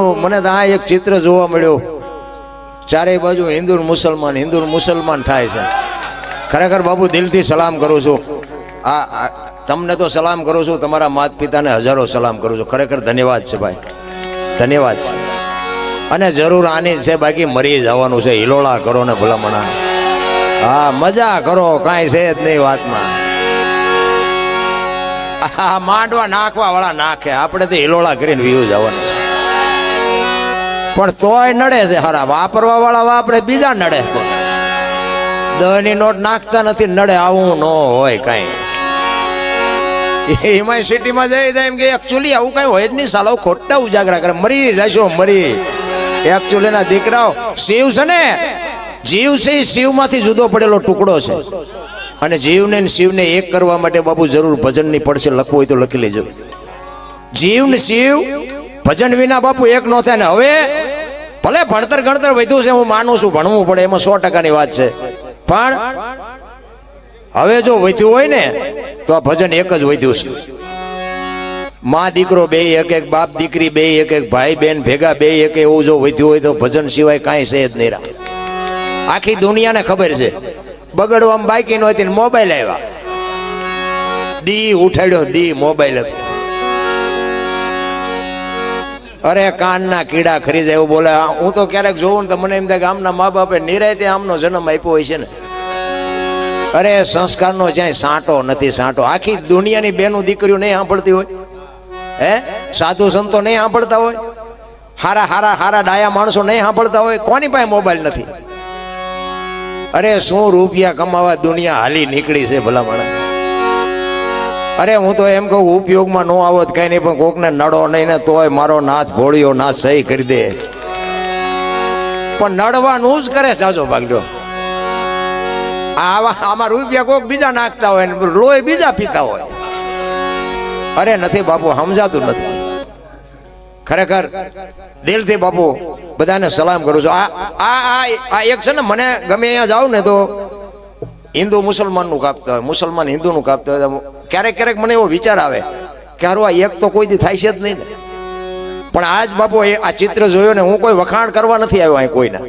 મને તો આ એક ચિત્ર જોવા મળ્યું. ચારેય બાજુ હિન્દુ મુસલમાન હિન્દુ મુસલમાન થાય છે. ખરેખર બાબુ દિલથી સલામ કરું છું. આ તમને તો સલામ કરું છું, તમારા માતા પિતાને હજારો સલામ કરું છું. ખરેખર ધન્યવાદ છે ભાઈ. ધન્યવાદ છે. અને જરૂર આની છે બાકી મરી જવાનું છે. હિલોળા કરો ને ભલામણા. હા, મજા કરો, કાંઈ છે જ નહીં વાતમાં. હા માંડવા નાખવા વાળા નાખે. આપણે તો હિલોળા કરીને વ્યૂ જવાનું પણ તોય નડે છે હારા. વાપરવા વાળા વાપરે, બીજા નડે. દહની નોટ નાખતા નથી, નડે આવું ન હોય કાંઈ. એમાં સિટીમાં જઈ જાય એમ કે એકચ્યુઅલી આવું કાંઈ હોય જ નહીં, સાલો, ખોટા ઉજાગરા કરે. મરી જશો, મરી. એકચ્યુઅલી ના દીકરાઓ, શિવ છે ને? જીવ છે એ શિવમાંથી જુદો પડેલો ટુકડો છે. અને જીવને શિવને એક કરવા માટે બાપુ જરૂર ભજનની પડશે, લખવું હોય તો લખી લેજો. જીવ ને શિવ, ભજન વિના બાપુ એક ન થાય. ને હવે ભલે ભણતર ગણતર વધ્યું છે, હું માનું છું, ભણવું પડે, એમાં સો ટકાની વાત છે. પણ હવે જો વધ્યું હોય ને, તો આ ભજન એક જ વધ્યું છે. માં દીકરો બે, એક એક બાપ દીકરી બે, એક એક ભાઈ બેન ભેગા બે, એક એવું જો વધ્યું હોય તો ભજન સિવાય કાંઈ છે જ નહીં આખી દુનિયાને ખબર છે. બગડવામાં બાકી નહોતી મોબાઈલ આવ્યા. દી ઉઠાડ્યો, દી મોબાઈલ હતો. અરે કાનના કીડા ખરીદે એવું બોલે. હું તો ક્યારેક જોઉં ને તો મને એમ થાય કે આમના મા બાપે નિરાયતે આમનો જન્મ આપ્યો હોય છે ને. અરે સંસ્કારનો જ્યાં સાંટો નથી સાંટો. આખી દુનિયાની બેનું દીકરીઓ નહીં સાંભળતી હોય. હે? સાધુ સંતો નહીં સાંભળતા હોય. હારા હારા હારા ડાયા માણસો નહીં સાંભળતા હોય. કોની પાસે મોબાઈલ નથી? અરે શું રૂપિયા કમાવા દુનિયા હાલી નીકળી છે ભલા માણસ? અરે હું તો એમ કહું, ઉપયોગમાં ન આવત કઈ નહીં, પણ કોકને નડો નહીં ને તોય મારો નાથ ભોળ્યો નાથ સહી કરી દે. પણ નડવાનું જ કરે સાજો ભાગડ્યો આવા આમાં રૂપિયા કોક બીજા નાખતા હોય ને લોહી બીજા પીતા હોય. અરે નથી બાપુ, સમજાતું નથી. ખરેખર દિલથી બાપુ બધાને સલામ કરું છું. આ આ આ એક છે ને, મને ગમે અહીંયા જાઉં ને તો હિન્દુ મુસલમાનનું કાપતા હોય, મુસલમાન હિન્દુનું કાપતા હોય ક્યારેક ક્યારેક મને એવો વિચાર આવે કે હારું, આ એક તો કોઈ દી થાય છે જ નહીં ને. પણ આજ બાપુ એ આ ચિત્ર જોયો ને હું કોઈ વખાણ કરવા નથી આવ્યો અહીં કોઈને.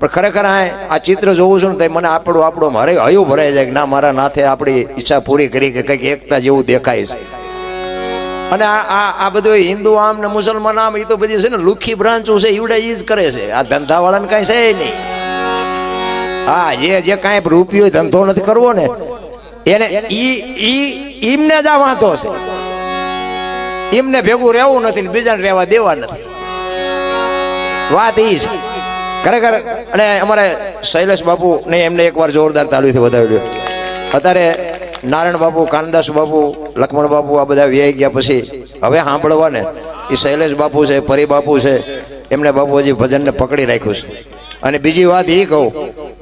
પણ ખરેખર આ આ ચિત્ર જોઉં છું ને તો મને આપણું આપણું મારે હયું ભરાઈ જાય કે ના, મારા નાથે આપણી ઈચ્છા પૂરી કરી કે કંઈક એકતા જેવું દેખાય છે. અને આ આ આ બધું હિન્દુ આમ ને મુસલમાન આમ એ તો બધી છે ને લુખી બ્રાન્ચો છે, ઈવડે ઈ જ કરે છે. આ ધંધાવાળાને કાંઈ છે નહીં. હા જે જે કાંઈ રૂપિયો ધંધો નથી કરવો ને, એને ઈ ઈ ઈમને જ આ વાંધો છે. એમને ભેગું રહેવું નથી ને બીજાને રહેવા દેવા નથી. વાત એ છે. ખરેખર, અને અમારે શૈલેષ બાપુ ને એમને એકવાર જોરદાર તાલુથી વધાવ્યું. અત્યારે નારાયણ બાપુ કાનદાસ બાપુ, લક્ષ્મણ બાપુ આ બધા વ્યાઈ ગયા પછી હવે સાંભળવા ને એ શૈલેષ બાપુ છે, પરી બાપુ છે, એમને બાપુ હજી ભજનને પકડી રાખ્યું છે. અને બીજી વાત એ કહું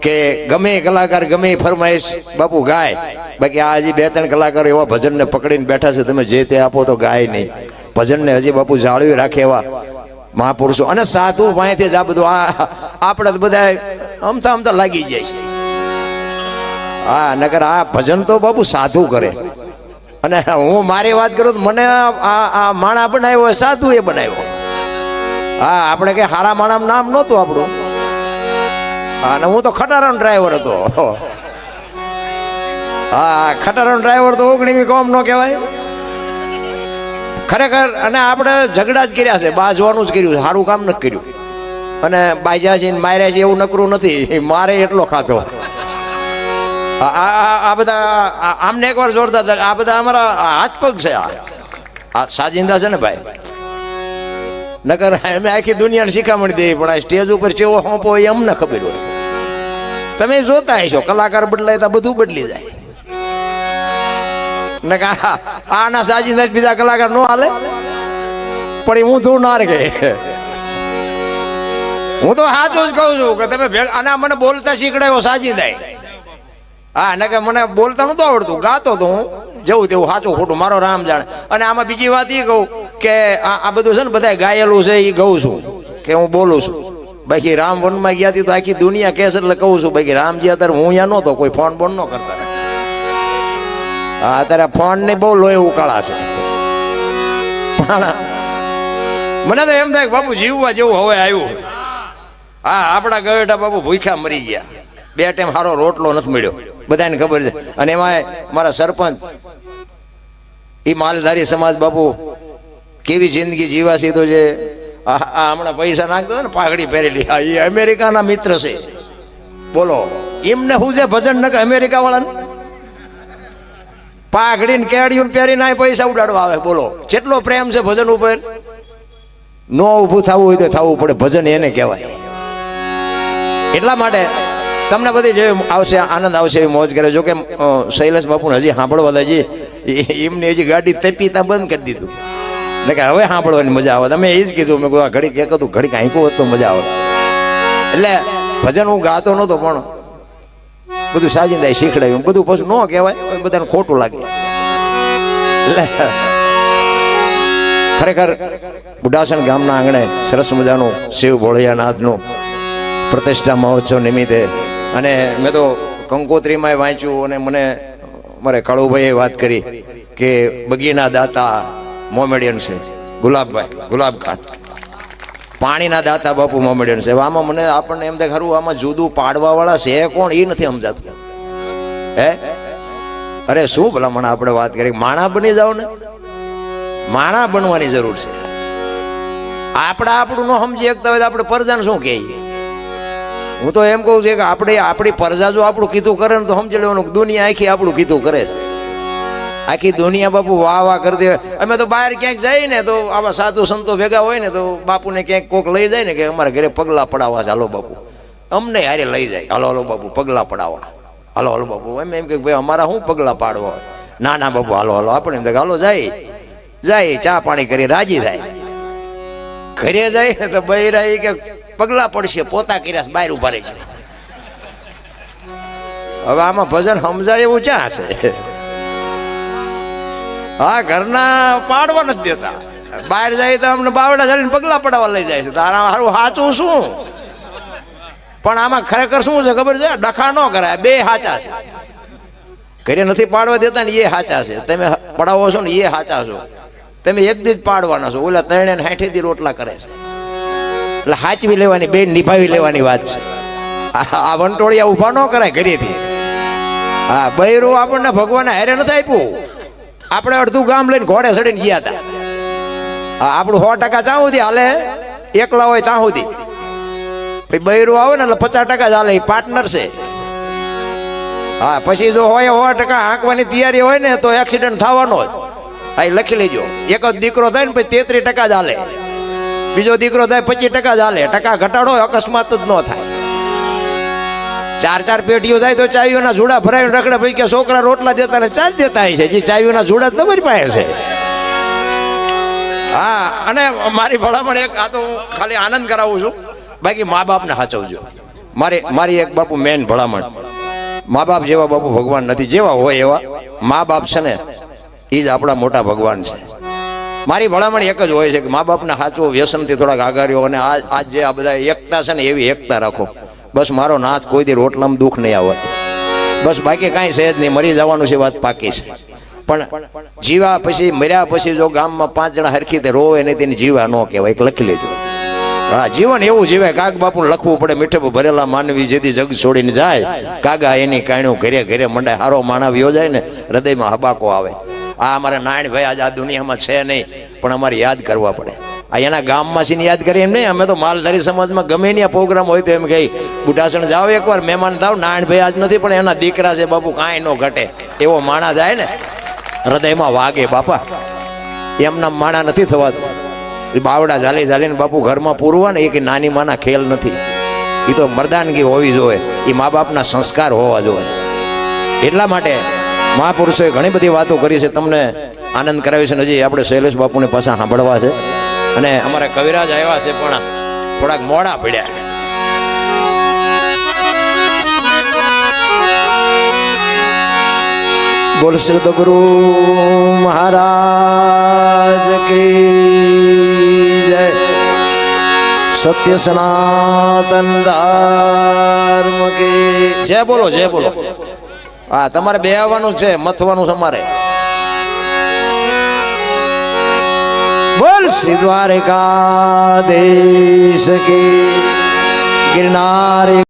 કે ગમે કલાકાર, ગમે ફરમાઈશ બાપુ ગાય. બાકી આ હજી બે ત્રણ કલાકારો એવા ભજનને પકડીને બેઠા છે, તમે જે તે આપો તો ગાય નહીં. ભજનને હજી બાપુ જાળવી રાખે એવા મહાપુરુષો. અને સાધુ પાસેથી જ આ બધું આ, આપણે બધા અમતા અમતા લાગી જાય છે. હા, નકર આ ભજન તો બાપુ સાધુ કરે. અને હું મારી વાત કરું તો મને આ આ માણા બનાવ્યો સાધુ એ બનાવ્યો. હા, આપણે કઈ હારા માણા નામ નહોતું આપણું. અને હું તો ખટારાનો ડ્રાઈવર હતો. હા, ખટારાનો ડ્રાઈવર તો ઓગણીમી કોમ નો કહેવાય. ખરેખર, અને આપણે ઝઘડા જ કર્યા છે, બાજવાનું જ કર્યું સારું કામ નથી કર્યું. અને બાજ્યા છે માર્યા છે એવું નકરું નથી, મારે એટલો ખાતો આ- બધા આમને એકવાર જોરદાર. આ બધા અમારા હાથ પગ છે આ. સાજિંદા છે ને ભાઈ. નકર અમે આખી દુનિયાને શીખામણ દઈએ પણ આ સ્ટેજ ઉપર ચેવો હોંપો એ અમને ખબર હોય. તમે જોતા હશો, કલાકાર બદલાય તો બધું બદલી જાય. ને આના સાજી જ બીજા કલાકાર નો હાલે? પણ એ હું તું ના રે હું તો સાચું જ કહું છું કે તમે આના મને બોલતા શીખડાયો સાજિંદાય હા ને કે મને બોલતા નતું આવડતું, ગાતો તો હું. જવું તેવું સાચું ખોટું, મારો રામ જાણે. અને આમાં બીજી વાત એ કહું કે આ બધું છે ને બધા ગાયેલું છે એ કહું છું કે હું બોલું છું. બાકી રામ વનમાં ગયા હતી તો આખી દુનિયા કહેશે એટલે કહું છું, બાકી રામજી અત્યારે હું અહીંયા નહોતો, કોઈ ફોન બોન ન કરતા હા અત્યારે ફોન ને બહુ લોહી ઉકાળા છે. પણ મને તો એમ થાય કે બાપુ જીવવા જેવું હવે આવ્યું હા આપણા ગયેટા બાપુ ભૂખ્યા મરી ગયા. બે ટાઈમ સારો રોટલો નથી મળ્યો. બધાને ખબર છે. અને એમાં મારા સરપંચ એ માલધારી સમાજ બાપુ કેવી જિંદગી જીવાશી તો જે આ હમણાં પૈસા નાખતો ને પાઘડી પહેરેલી. હા એ અમેરિકાના મિત્ર છે. બોલો, એમને શું છે ભજન ન કે અમેરિકા વાળાને પાઘડીને કેળીઓ પહેરીને આ પૈસા ઉડાડવા આવે. બોલો કેટલો પ્રેમ છે ભજન ઉપર, નો ઊભું થવું હોય તો થવું પડે. ભજન એને કહેવાય. એટલા માટે તમને બધી જે આવશે, આનંદ આવશે એવી મોજ કરે. જો કે શૈલેષ બાપુને હજી સાંભળવા દે એમને હજી ગાડી તપી ત્યાં બંધ કરી દીધું. ને કે હવે સાંભળવાની મજા આવે. તમે એ જ કીધું, મેં આ ઘડીક એક હતું, ઘડીક આંકું હોત મજા આવે. એટલે ભજન હું ગાતો નહોતો, પણ બધું સાજિંદાએ શીખડાવ્યું બધું પછી ન કહેવાય બધાને ખોટું લાગે. એટલે ખરેખર બુઢાસણ ગામના આંગણે સરસ મજાનું શિવ ભોળિયાનાથનું પ્રતિષ્ઠા મહોત્સવ નિમિત્તે. અને મેં તો કંકોત્રીમાં વાંચ્યું અને મને, મારે કાળુભાઈએ વાત કરી કે બગીના દાતા મોમેડિયન છે. ગુલાબભાઈ ગુલાબ ખાત. પાણીના દાતા બાપુ મોમેડિયન છે. આમાં મને આપણને એમ થાય ખરું, આમાં જુદું પાડવાવાળા છે કોણ? એ નથી સમજાતું. હે? અરે શું ભલામણ આપણે વાત કરી? માણા બની જાઓ ને. માણા બનવાની જરૂર છે. આપણે આપણું ન સમજી શકતા હોય આપણે પરજાને શું કહીએ? હું તો એમ કહું છું કે આપણે, આપણી પરજા જો આપણું કીધું કરે ને તો સમજી લેવાનું દુનિયા આખી આપણું કીધું કરે છે. આખી દુનિયા બાપુ વાહ વાહ કરી દે. અમે તો બહાર ક્યાંક જઈએ ને તો આવા સાધુ સંતો ભેગા હોય ને તો બાપુને ક્યાંક કોક લઈ જાય ને કે અમારા ઘરે પગલા પડાવવા છે. હાલો બાપુ. અમને હારે લઈ જાય. હાલો હાલો બાપુ પગલા પડાવવા. હાલો હાલો બાપુ. એમ એમ કે ભાઈ અમારા શું પગલા પાડવા? ના ના બાપુ હાલો હાલો. આપણે એમ હાલો જાય. જાય ચા પાણી કરી રાજી થાય. ઘરે જાય ને તો બૈરા ઈ કે પગલા પડશે પોતા કર્યા બહાર ઊભા રહી ગયા. હવે આમાં ભજન સમજાય એવું ક્યાં છે? હા, ઘરના પાડવા નથી દેતા. બહાર જાય તો અમને બાવડા ચાલીને પગલા પડાવવા લઈ જાય છે. તારા સારું સાચું શું? પણ આમાં ખરેખર શું છે ખબર છે? ડખા ન કરાય, બે સાચા છે. ઘરે નથી પાડવા દેતા ને એ સાચા છે. તમે પડાવો છો ને એ સાચા છો. તમે એક દી જ પાડવાના છો. ઓલા ત્રણે ને દી રોટલા કરે છે. એટલે હાચવી લેવાની બેન નિભાવી લેવાની વાત છે. આ આ વંટોળિયા ઊભા ન કરાય ઘરેથી. હા, બૈરું આપણને ભગવાને હારે નથી આપ્યું. આપણે અડધું ગામ લઈને ઘોડે ચડીને ગયા હતા. આપણું સો ટકા ચાં સુધી હાલે, એકલા હોય ત્યાં સુધી. પછી બૈરું આવે ને એટલે પચાસ ટકા જ હાલે પાર્ટનર છે. હા, પછી જો હોય સો ટકા હાંકવાની તૈયારી હોય ને, તો એક્સિડન્ટ થવાનો જ હા લખી લેજો. એક જ દીકરો થાય ને, પછી તેત્રીસ ટકા જ હાલે. બીજો દીકરો થાય, પચીસ ટકા જ હાલે. ટકા ઘટાડો અકસ્માત જ ન થાય. ચાર ચાર પેટીઓ થાય તો ચાવીઓના જુડા ભરાઈને રખડે ભાઈ કે છોકરા રોટલા દેતા ને ચા દેતા છે જે, ચાવીઓના જુડા તમારી પાસે છે. હા, અને મારી ભલામણ એક, આ તો હું ખાલી આનંદ કરાવું છું. બાકી મા બાપને સાચવજો મારી મારી એક બાપુ મેન ભલામણ. મા બાપ જેવા બાપુ ભગવાન નથી, જેવા હોય એવા મા બાપ છે ને એ જ આપણા મોટા ભગવાન છે. મારી ભલામણ એક જ હોય છે કે મા બાપને સાચવો વ્યસનથી થોડાક આગાર્યો અને આ આજે આ બધા એકતા છે ને એવી એકતા રાખો. બસ મારો નાથ કોઈ દી રોટલામાં દુઃખ નહીં આવત. બસ બાકી કાંઈ સહેજ નહીં, મરી જવાનું છે વાત પાકી છે. પણ જીવા પછી, મર્યા પછી જો ગામમાં પાંચ જણા હરખી તે રોવે નહીં, તેની જીવા ન કહેવાય. એક લખી લેજો. હા, જીવન એવું જીવે, કાગ બાપુ લખવું પડે, મીઠે ભરેલા માનવી જેથી જગ છોડીને જાય. કાગા એની કાણ્યું ઘરે ઘરે મંડાય. હારો માણાવ્યો યોજાય ને, હૃદયમાં હબાકો આવે. આ અમારા ભાઈ આજ આ દુનિયામાં છે નહીં, પણ અમારે યાદ કરવા પડે. એના ગામમાં સીને યાદ કરીએ એમ નહીં, અમે તો માલધારી સમાજમાં ગમે ત્યાં પ્રોગ્રામ હોય તો એમ કહી, બુઢાસણ જાઓ એકવાર, મહેમાન થાવ. નારાયણભાઈ આજ નથી, પણ એના દીકરા છે બાપુ, કાંઈ ન ઘટે. એવો માણા જાય ને, હૃદયમાં વાગે બાપા. એમના માણા નથી થવાતું. એ બાવડા ચાલી ચાલીને બાપુ ઘરમાં પૂરવા ને, એ કે નાની માના ખેલ નથી. એ તો મરદાનગી હોવી જોઈએ. એ મા બાપના સંસ્કાર હોવા જોઈએ. એટલા માટે મહાપુરુષોએ ઘણી બધી વાતો કરી છે. તમને આનંદ કરાવી છે હજી આપણે શૈલેષ બાપુને પાછા સાંભળવા છે. અને અમારા કવિરાજ આવ્યા છે પણ થોડાક મોડા પડ્યા બોલ શ્રી ગુરુ મહારાજ કી જય. સત્ય સનાતન ધર્મ કે. જય બોલો જય બોલો. હા તમારે બે આવવાનું છે મથવાનું છે અમારે. બોલ શ્રી દ્વારકાધીશ કી ગિરનાર